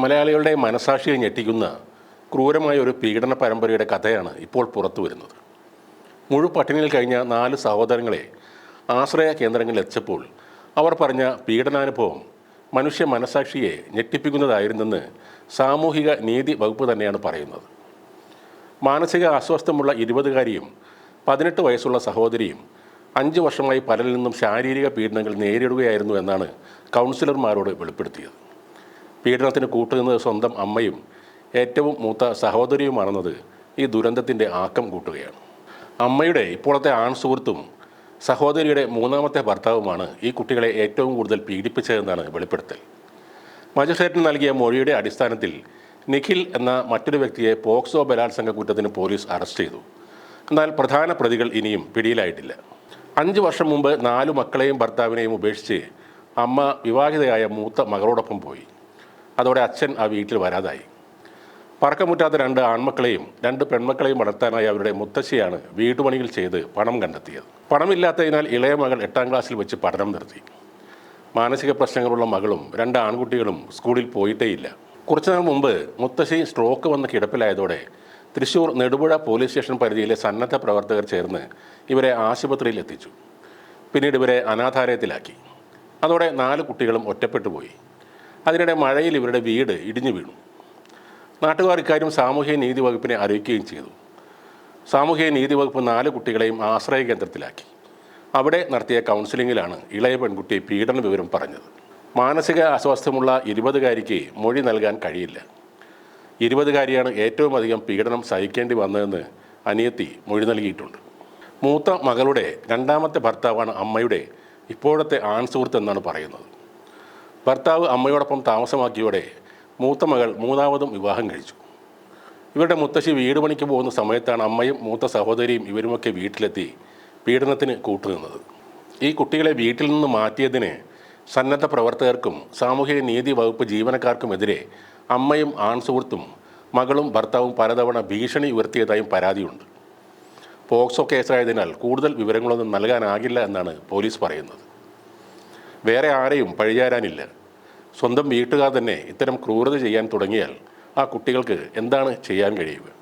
മലയാളികളുടെ മനസാക്ഷിയെ ഞെട്ടിക്കുന്ന ക്രൂരമായ ഒരു പീഡന പരമ്പരയുടെ കഥയാണ് ഇപ്പോൾ പുറത്തു വരുന്നത്. മുഴു പട്ടിണിയിൽ കഴിഞ്ഞ നാല് സഹോദരങ്ങളെ ആശ്രയ കേന്ദ്രങ്ങളിൽ എത്തിച്ചപ്പോൾ അവർ പറഞ്ഞ പീഡനാനുഭവം മനുഷ്യ മനസാക്ഷിയെ ഞെട്ടിപ്പിക്കുന്നതായിരുന്നെന്ന് സാമൂഹിക നീതി വകുപ്പ് തന്നെയാണ് പറയുന്നത്. മാനസിക അസ്വസ്ഥമുള്ള ഇരുപതുകാരിയും പതിനെട്ട് വയസ്സുള്ള സഹോദരിയും അഞ്ച് വർഷമായി പലരിൽ നിന്നും ശാരീരിക പീഡനങ്ങൾ നേരിടുകയായിരുന്നു എന്നാണ് കൗൺസിലർമാരോട് വെളിപ്പെടുത്തിയത്. പീഡനത്തിന് കൂട്ടുനിന്നത് സ്വന്തം അമ്മയും ഏറ്റവും മൂത്ത സഹോദരിയുമാണെന്നത് ഈ ദുരന്തത്തിന്റെ ആക്കം കൂട്ടുകയാണ്. അമ്മയുടെ ഇപ്പോഴത്തെ ആൺ സുഹൃത്തും സഹോദരിയുടെ മൂന്നാമത്തെ ഭർത്താവുമാണ് ഈ കുട്ടികളെ ഏറ്റവും കൂടുതൽ പീഡിപ്പിച്ചതെന്നാണ് വെളിപ്പെടുത്തൽ. മജിസ്ട്രേറ്റിന് നൽകിയ മൊഴിയുടെ അടിസ്ഥാനത്തിൽ നിഖിൽ എന്ന മറ്റൊരു വ്യക്തിയെ പോക്സോ ബലാത്സംഗ കുറ്റത്തിന് പോലീസ് അറസ്റ്റ് ചെയ്തു. എന്നാൽ പ്രധാന പ്രതികൾ ഇനിയും പിടിയിലായിട്ടില്ല. അഞ്ച് വർഷം മുമ്പ് നാലു മക്കളെയും ഭർത്താവിനെയും ഉപേക്ഷിച്ച് അമ്മ വിവാഹിതയായ മൂത്ത മകളോടൊപ്പം പോയി. അതോടെ അച്ഛൻ ആ വീട്ടിൽ വരാതായി. പറക്കമുറ്റാത്ത രണ്ട് ആൺമക്കളെയും രണ്ട് പെൺമക്കളെയും വളർത്താനായി അവരുടെ മുത്തശ്ശിയാണ് വീട്ടുപണികൾ ചെയ്ത് പണം കണ്ടെത്തിയത്. പണമില്ലാത്തതിനാൽ ഇളയ മകൾ എട്ടാം ക്ലാസ്സിൽ വെച്ച് പഠനം നിർത്തി. മാനസിക പ്രശ്നങ്ങളുള്ള മകളും രണ്ട് ആൺകുട്ടികളും സ്കൂളിൽ പോയിട്ടേയില്ല. കുറച്ചുനാൾ മുമ്പ് മുത്തശ്ശി സ്ട്രോക്ക് വന്ന് കിടപ്പിലായതോടെ തൃശൂർ നെടുപുഴ പോലീസ് സ്റ്റേഷൻ പരിധിയിലെ സന്നദ്ധ പ്രവർത്തകർ ചേർന്ന് ഇവരെ ആശുപത്രിയിൽ എത്തിച്ചു പിന്നീട് ഇവരെ അനാഥാലയത്തിലാക്കി. അതോടെ നാല് കുട്ടികളും ഒറ്റപ്പെട്ടു പോയി അതിനിടെ മഴയിൽ ഇവരുടെ വീട് ഇടിഞ്ഞു വീണു. നാട്ടുകാർ ഇക്കാര്യം സാമൂഹ്യ നീതി വകുപ്പിനെ അറിയിക്കുകയും ചെയ്തു. സാമൂഹ്യ നീതി വകുപ്പ് നാല് കുട്ടികളെയും ആശ്രയ കേന്ദ്രത്തിലാക്കി. അവിടെ നടത്തിയ കൗൺസിലിങ്ങിലാണ് ഇളയ പെൺകുട്ടി പീഡന വിവരം പറഞ്ഞത്. മാനസിക അസ്വാസ്ഥ്യമുള്ള ഇരുപതുകാരിക്ക് മൊഴി നൽകാൻ കഴിയില്ല. ഇരുപതുകാരിയാണ് ഏറ്റവും അധികം പീഡനം സഹിക്കേണ്ടി വന്നതെന്ന് അനിയത്തി മൊഴി നൽകിയിട്ടുണ്ട്. മൂത്ത മകളുടെ രണ്ടാമത്തെ ഭർത്താവാണ് അമ്മയുടെ ഇപ്പോഴത്തെ ആൺ സുഹൃത്ത് എന്നാണ് പറയുന്നത്. ഭർത്താവ് അമ്മയോടൊപ്പം താമസമാക്കിയോടെ മൂത്ത മകൾ മൂന്നാമതും വിവാഹം കഴിച്ചു. ഇവരുടെ മുത്തശ്ശി വീട് പണിക്ക് പോകുന്ന സമയത്താണ് അമ്മയും മൂത്ത സഹോദരിയും ഇവരുമൊക്കെ വീട്ടിലെത്തി പീഡനത്തിന് കൂട്ടുനിന്നത്. ഈ കുട്ടികളെ വീട്ടിൽ നിന്ന് മാറ്റിയതിന് സന്നദ്ധ പ്രവർത്തകർക്കും സാമൂഹിക നീതി വകുപ്പ് ജീവനക്കാർക്കുമെതിരെ അമ്മയും ആൺ സുഹൃത്തും മകളും ഭർത്താവും പലതവണ ഭീഷണി ഉയർത്തിയതായും പരാതിയുണ്ട്. പോക്സോ കേസായതിനാൽ കൂടുതൽ വിവരങ്ങളൊന്നും നൽകാനാകില്ല എന്നാണ് പോലീസ് പറയുന്നത്. വേറെ ആരെയും പഴിചാരാനില്ല സ്വന്തം വീട്ടുകാർ തന്നെ ഇത്തരം ക്രൂരത ചെയ്യാൻ തുടങ്ങിയാൽ ആ കുട്ടികൾക്ക് എന്താണ് ചെയ്യാൻ കഴിയുക?